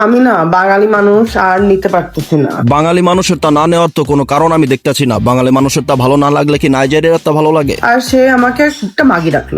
আমি না বাঙালি মানুষ আর নিতে পারতেছি না। বাঙালি মানুষের তা না নেওয়ার তো কোনো কারণ আমি দেখতেছি না। বাঙালি মানুষের তা ভালো না লাগলে কি নাইজেরিয়ার তা ভালো লাগে? আর সে আমাকে একটা মাগি রাখল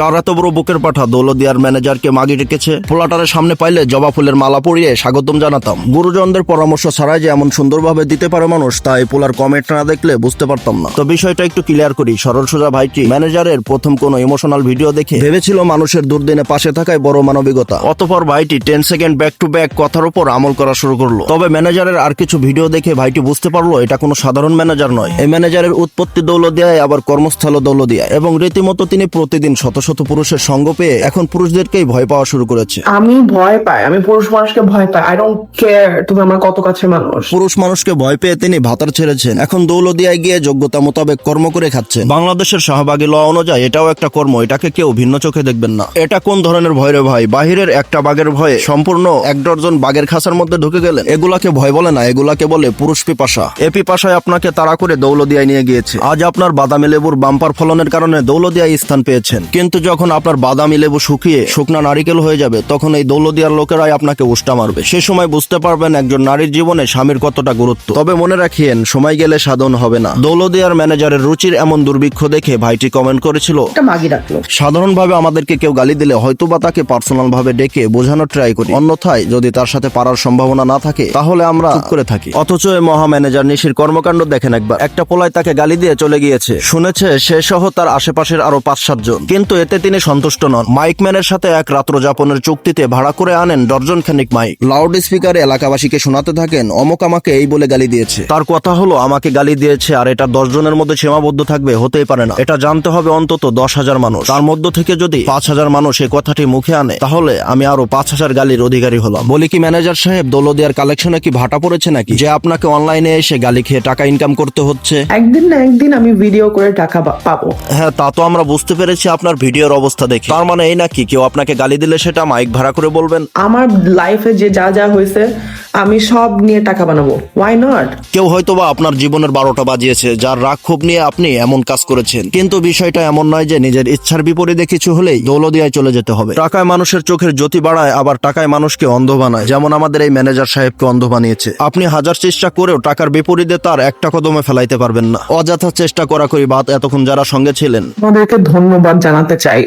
কার এত বড় বুকের পাঠা? দৌলদিয়ার ম্যানেজারকে মাগি রেখেছে পোলাটারের সামনে পাইলে জবা ফুলের মালা পরিয়ে স্বাগতম জানাতাম। গুরুজনদের পরামর্শ ছাড়াই যে এমন সুন্দরভাবে দিতে পারে মানুষ, তাই পোলার কমেন্ট না দেখলে বুঝতে পারতাম না। তো বিষয়টা একটু ক্লিয়ার করি। সরল সোজা ভাইটি ম্যানেজারের প্রথম কোনো ইমোশনাল ভিডিও দেখে ভেবেছিল মানুষের দুর্দিনে পাশে থাকায় বড় মানবিকতা। অতপর ভাইটি ten second back to back কথার উপর আমল করা শুরু করল। তবে ম্যানেজারের আর কিছু ভিডিও দেখে ভাইটি বুঝতে পারল, এটা কোনো সাধারণ ম্যানেজার নয়। এই ম্যানেজারের উৎপত্তি দৌলদিয়ায় আবার কর্মস্থল দৌলদিয়া এবং রীতিমতো তিনি প্রতিদিন শত শত পুরুষের সঙ্গ পেয়ে এখন পুরুষদেরকেই ভয় পাওয়া শুরু করেছে। আমি ভয় পাই আমি পুরুষ মানুষকে ভয় পাই আই ডোন্ট কেয়ার তুমি আমার কত কাছে মানুষ। পুরুষ মানুষকে ভয় পেয়ে তিনি ভাতার ছেড়েছেন। এখন দৌলদিয়ায় গিয়ে যোগ্যতা মোতাবেক কর্ম করে খাচ্ছেন। বাংলাদেশের শাহবাগী ল অনুযায়ী এটাও একটা কর্ম এটাকে কেউ ভিন্ন চোখে দেখবেন না। এটা কোন ধরনের ভয় রে ভাই? বাহিরের একটা বাঘের ভয়ে সম্পূর্ণ এক ডজন বাঘের খাঁচার মধ্যে ঢুকে গেলেন। এগুলাকে ভয় বলে না এগুলাকে বলে পুরুষ পিপাসা। এ পিপাসায় আপনাকে তাড়া করে দৌলদিয়ায় নিয়ে গিয়েছে। আজ আপনার বাদামি লেবুর বাম্পার ফলনের কারণে দৌলদিয়ায় স্থান পেয়েছেন। কিন্তু যখন আপনার বাদামি লেবু শুকিয়ে শুকনা নারিকেল হয়ে যাবে তখন এই দৌলদিয়ার লোকেরাই আপনাকে উষ্টা মারবে। সে সময় বুঝতে পারবেন একজন নারীর জীবনে স্বামীর কতটা গুরুত্ব। তবে মনে রাখিয়েন সময় গেলে সাধন হবে না। দৌলদিয়ার ম্যানেজারের রুচির এমন দুর্ভিক্ষ দেখে ভাইটি কমেন্ট করেছিল একটা মাগি সাধারণভাবে আমাদেরকে কেউ গালি দিলে হয়তো বা তাকে পার্সোনাল ভাবে ডেকে বোঝানোর ট্রাই করি। অন্যথায় যদি তার সাথে পারার সম্ভাবনা না থাকে তাহলে আমরা করে থাকি। অথচ এই মহা ম্যানেজার নিশির কর্মকাণ্ড দেখেন একবার। একটা পোলায় তাকে গালি দিয়ে চলে গিয়েছে। শুনেছে সে সহ তার আশেপাশের আরও পাঁচ সাতজন কিন্তু এতে তিনি সন্তুষ্ট নন। মাইকম্যানের সাথে এক রাত্র যাপনের চুক্তিতে ভাড়া করে আনেন ডর্জন খানিক মাইক। লাউড স্পিকারে এলাকাবাসীকে শোনাতে থাকেন অমুক আমাকে এই বলে গালি দিয়েছে। তার কথা হলো আমাকে গালি দিয়েছে আর এটা দশ জনের মধ্যে সীমাবদ্ধ থাকবে হতেই পারে না। এটা জানতে হবে অন্তত দশ হাজার মানুষ। তার মধ্য থেকে যদি পাঁচ হাজার মানুষ এই কথাটি মুখে আনে তাহলে আমি আরও পাঁচ হাজার গালির অধিকারী হলাম। বলি কি ম্যানেজার সাহেব দৌলদিয়ার কালেকশনে কি ভাটা পড়েছে নাকি? যে আপনাকে অনলাইনে এসে গালি খেয়ে টাকা ইনকাম করতে হচ্ছে। একদিন না একদিন আমি ভিডিও করে টাকা পাবো। হ্যাঁ তা তো আমরা বুঝতে পেরেছি আপনার ভিডিওর অবস্থা দেখে। তার মানে এই নাকি? কেউ আপনাকে গালি দিলে সেটা মাইক ভাড়া করে বলবেন? আমার লাইফে যে যা যা হয়েছে আমি সব নিয়ে টাকা বানাবো। ওয়াই নট কেউ হয়তোবা আপনার জীবনের বারোটা বাজিয়েছে যার রাগ ক্ষোভ নিয়ে আপনি এমন কাজ করেছেন। কিন্তু বিষয়টা এমন নয় যে নিজের ইচ্ছার বিপরীতে কিছু হলেই দৌলদিয়ায় চলে যেতে হবে। টাকায় মানুষের চোখের জ্যোতি বাড়ায় আবার টাকায় মানুষকে অন্ধ বানায় যেমন আমাদের এই ম্যানেজার সাহেবকে অন্ধ বানিয়েছে। আপনি হাজার চেষ্টা করেও টাকার বিপরীতে তার একটা কদমে ফেলাইতে পারবেন না। অযথা চেষ্টা করা করি বাদ এতক্ষণ যারা সঙ্গে ছিলেন। আমাদেরকে ধন্যবাদ জানাতে চাই।